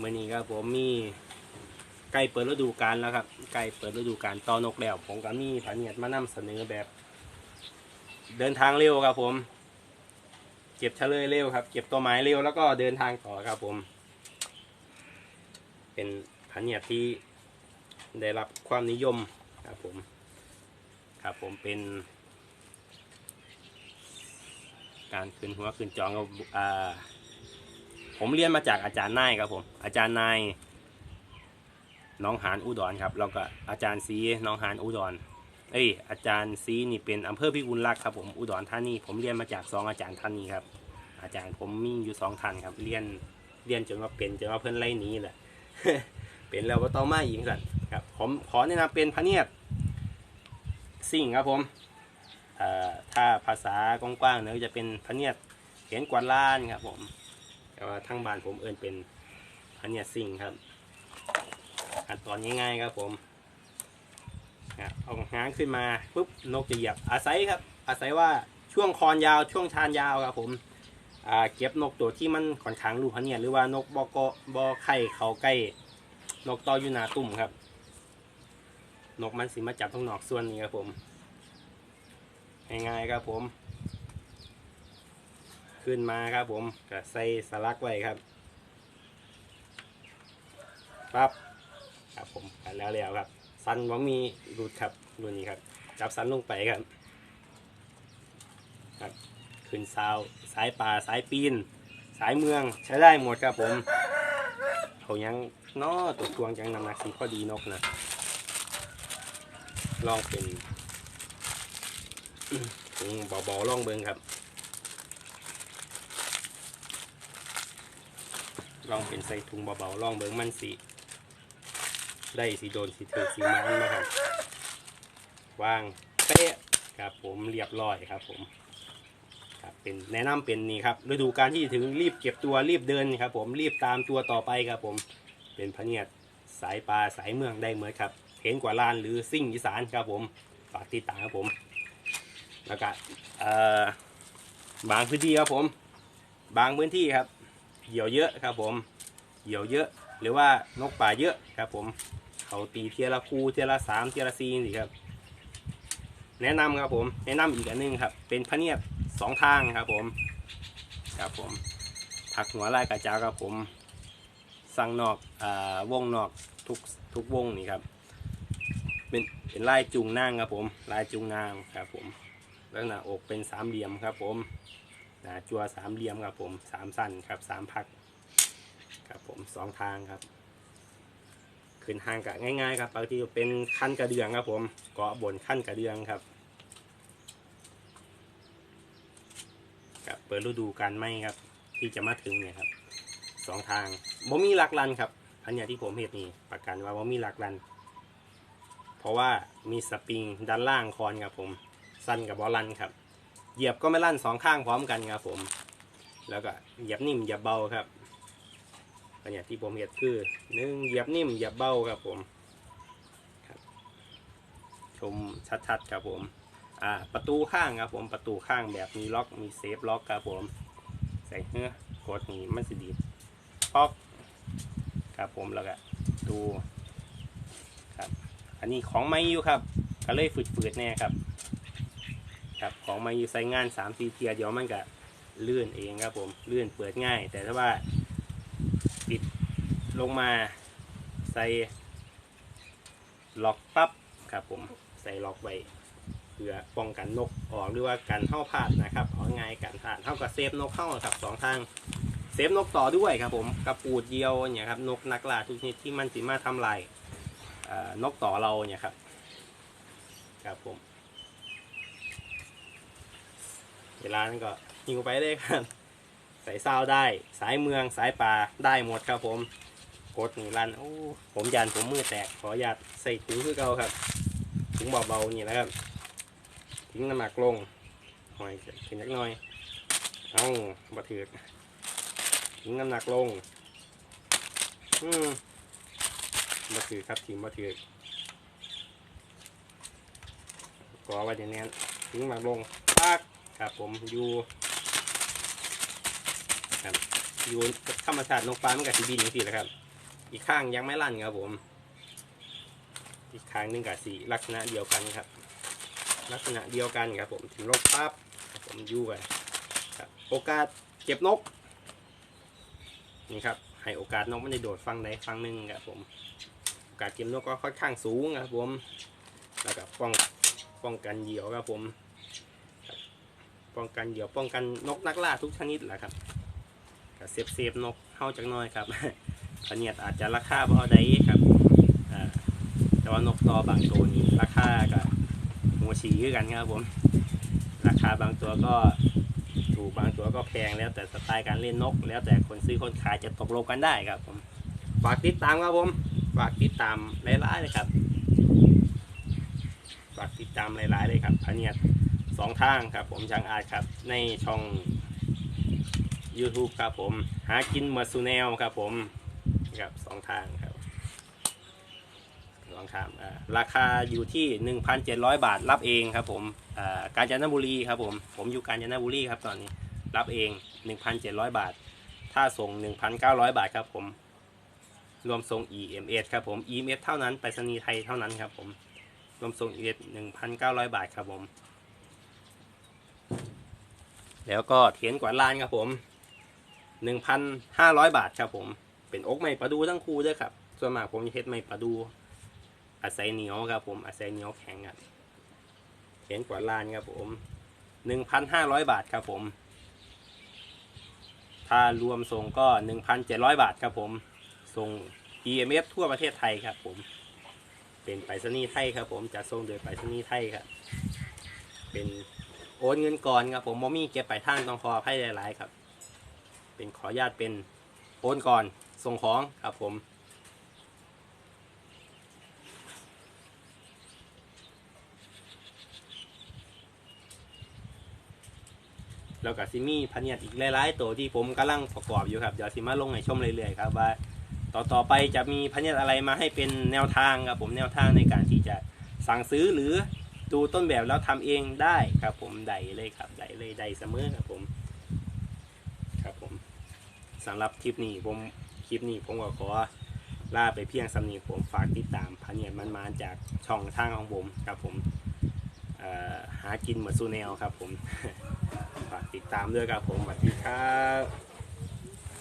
มื่อนี้ครับผมมีใกล้เปิดฤดูกาลแล้วครับใกล้เปิดฤดูกาลตอนกแล้วผมก็มีผาเนียดมานำเสนอแบบ เดินทางเร็วครับผม เก็บเฉลยเร็วครับ เก็บตัวไม้เร็วแล้วก็เดินทางต่อครับผม เป็นผาเนียดที่ได้รับความนิยมครับผมครับผมเป็น การขึ้นหัวขึ้นจองกับอ่า ผมเรียนมาจากอาจารย์นายครับผม อาจารย์นายน้องหานอุดรครับแล้วก็อาจารย์ซีน้องหานอุดรเอ้ยอาจารย์ซีนี่เป็นอำเภอพิบูลรักษ์ครับผมอุดรธานีผมเรียนมาจากสองอาจารย์ท่านนี้ครับ อาจารย์ผมมีอยู่สองท่านครับ เรียนเรียนจนว่าเป็นจนว่าเพื่อนไล่นี้แหละเป็นแล้วก็ต้อมาอีกสันครับผมขอแนะนำเป็นพระเนียดสิ่งครับผมถ้าภาษากว้างๆเนอะจะเป็นพระเนียดเขียนกวาดล้านครับผม แต่ว่าทั้งบ้านผมเอินเป็นอันเนี้ยสิ่งครับขั้นตอนง่ายๆครับผมเอาหางขึ้นมาปุ๊บนกจะเหยียบอาศัยครับ อาศัยว่าช่วงคอนยาวช่วงชานยาวครับผมเก็บนกตัวที่มันค่อนขางรูพันเนี่ยหรือว่านกบอกบอไข่เขาใกล้นกต่ออยู่นาตุ่มครับ นกมันสิมาจับตรงหนอกส่วนนี้ครับผมง่ายๆครับผม ขึ้นมาครับผมก็ใส่สลักไว้ครับปั๊บครับผมกันแล้วแล้วครับสันว่ามีรูดครับรูนี้ครับ จับสันลงไปครับ ครับขึ้นซาวสายป่าสายปีน สายเมืองใช้ได้หมดครับผมเขายังนอตัวทวงจังนำหนักสีพอดีนกนะลองเป็นถุงเบาๆลองเบิงครับ ลองเป็นใส่ถุงเบาๆลองเบิ้งมันสีได้สีโดนสีถือสีมันนะครับวางเป๊ะครับผมเรียบร้อยครับผมครับเป็นแนะนำเป็นนี่ครับฤดูการที่ถึงรีบเก็บตัวรีบเดินครับ ผมรีบตามตัวต่อไปครับผมเป็นพะเนียดสายปลาสายเมืองได้เหมือนครับ เห็นกว่าลานหรือซิ่งอีสานครับผมฝากติดตามครับผมแล้วก็เอ่อบางพื้นที่ครับผม บางพื้นที่ครับ เหยี่ยวเยอะครับผมเหยี่ยวเยอะ หรือว่านกป่าเยอะครับ ผมเขาตีเทียละคูเทียละสามเทียละสี่นี่ครับ แนะนำครับผม แนะนำอีกอันหนึงครับ เป็นพะเนียดสองทางครับผมครับผมถักหัวลายกระจาครับผมสั่งนอกอ่าวงนอกทุกทุกวงนี่ครับเป็นเป็นลายจุงนางครับผมลายจุงนางครับผมล้วหน้าอกเป็นสามเหลี่ยมครับผม นาจัวสามเหลี่ยมครับผมสามสั้นครับสามพักครับผมสองทางครับขึ้นห้างกะง่ายๆครับบางทีเป็นขั้นกระเดืองครับผมเกาะบนขั้นกระเดืองครับกับเปิดฤดูการไหมครับ ที่จะมาถึงเนี่ยครับสองทางบ่มีหลักลันครับอันเนี้ที่ผมเห็นนี่ประกันว่าบ่มีหลักลัน เพราะว่ามีสปริงด้านล่างคอนครับผมสั้นกับบอลลันครับ เหยียบก็ไม่ลั่นสองข้างพร้อมกันครับผม แล้วก็เหยียบนิ่มเหยียบเบาครับอันนี้ที่ผมเห็นคือหนึ่งเหยียบนิ่มเหยียบเบาครับผมครับชมชัดๆครับผมอ่าประตูข้างครับผมประตูข้างแบบมีล็อกมีเซฟล็อกครับผมใส่เนื้อกดนี้มันสิดีป๊อกครับผมแล้วก็ดูครับ อันนี้ของไม่อยู่ครับก็เลยฝืดๆแน่ครับ ครับของมาอยู่ใส่งาน3 4เทียเดี๋ยวมันก็เลื่อนเองครับผมเลื่อนเปิดง่าย แต่ถ้าว่าปิดลงมาใส่ล็อกปั๊บครับผมใส่ล็อกไว้เพื่อป้องกันนกออกหรือว่ากันเข้าพลาดนะครับเอาง่ายกันพลาดเท่ากับเซฟนกเข้าครับสองทางเซฟนกต่อด้วยครับผมกระปูดเดียวเนี่ยครับนกนักล่าทุกชนิดที่มันสิมาทำลายนกต่อเราเนี่ยครับครับผม เวลานั้นก็หิวไปเลยครับใส่ซาวได้ สายเมืองสายป่าได้หมดครับผมกดนี่ลันโอ้ผมยันผมมือแตกขออนุญาตใส่ถุงคือเก่าครับถุงเบาๆนี่นะครับทิ้งน้ำหนักลงหอยขึ้นจักหน่อยเอาบะเถือกทิ้งน้ำหนักลงอืมบะเถือกครับทิ้งบะเถือกกอไว้อย่างนี้ทิ้งหนักลงปัก ครับผมอยู่ครับอยู่ธรรมชาตินกปลามันกับสีบินอย่างที่แหละครับ อีกข้างยังไม่ลั่นครับผม อีกข้างหนึงกับสีลักษณะเดียวกันครับ ลักษณะเดียวกันครับ ผมถึงลบปั๊บผมอยู่กันครับโอกาสเก็บนกนี่ครับให้โอกาสนกไม่ได้โดดฟังใดฟังหนึ่งครับผมโอกาสเก็บนกก็ค่อนข้างสูงครับผมแล้วก็ป้องป้องกันเหยี่ยวครับผม ป้องกันเหยี่ยวป้องกันนกนักล่าทุกชนิดแหละครับก็เซฟเซฟนกเข้าจากน้อยครับพะเนียดอาจจะราคาพอได้ครับแต่ว่านกต่อบางตัวนี้ราคาก็หัวฉีคือกันครับผมราคาบางตัวก็ถูกบางตัวก็แพงแล้วแต่สไตล์การเล่นนก แล้วแต่คนซื้อคนขายจะตกลงกันได้ครับผมฝากติดตามครับผมฝากติดตามหลายๆเลยครับฝากติดตามหลายๆเลยครับพเนียด สองทางครับผมช่างอาจครับ ในช่อง YouTube ครับผม หากินมอร์ซูแนลครับผมครับสองทางครับลองถามราคาอยู่ที่ 1,700 บาทรับเองครับผมกาญจนบุรีครับผม ผมอยู่กาญจนบุรีครับตอนนี้ รับเอง 1,700 บาท ถ้าส่ง 1,900 บาทครับผม รวมส่ง EMS ครับผม EMS เท่านั้น ไปรษณีย์ไทยเท่านั้นครับผม รวมส่ง EMS 1,900 บาทครับผม แล้วก็เทียนกวาดลานครับผม 1,500 บาทครับผม เป็นอกไม้ประดูทั้งคู่ด้วยครับ ส่วนมากผมจะเฮ็ดไม้ประดูอาศัยเหนียวครับผมอาศัยเหนียวแข็งครับเขียนกว่าลานครับผมหนึ่งพันห้าร้อยบาทครับผม ถ้ารวมส่งก็หนึ่งพันเจ็ดร้อยบาทครับผม ส่ง EMS ทั่วประเทศไทยครับผม เป็นไปรษณีย์ไทยครับผมจะส่งโดยไปรษณีย์ไทยครับ เป็น โอนเงินก่อนครับผมมมีเก็บปลายทางต้องขออภัยหลายๆครับ เป็นขออนุญาตเป็นโอนก่อนส่งของครับผมแล้วก็ซิมีพันเนียดอีกหลายๆตัวที่ผมกำลังประกอบอยู่ครับเดี๋ยวสิมาลงในชมเรื่อยๆครับว่าต่อต่อไปจะมีพันเนียดอะไรมาให้เป็นแนวทางครับผมแนวทางในการที่จะสั่งซื้อหรือ ดูต้นแบบแล้วทำเองได้ครับผมได้เลยครับได้เลยได้เสมอครับผม ครับผมสำหรับคลิปนี้ผมคลิปนี้ผมก็ขอลาไปเพียงสำนีผมฝากติดตามพันเนียมันมาจากช่องทางของผมครับผมหากินเหมือนซูแนลครับผม ฝากติดตามด้วยครับผมสวัสดีครับ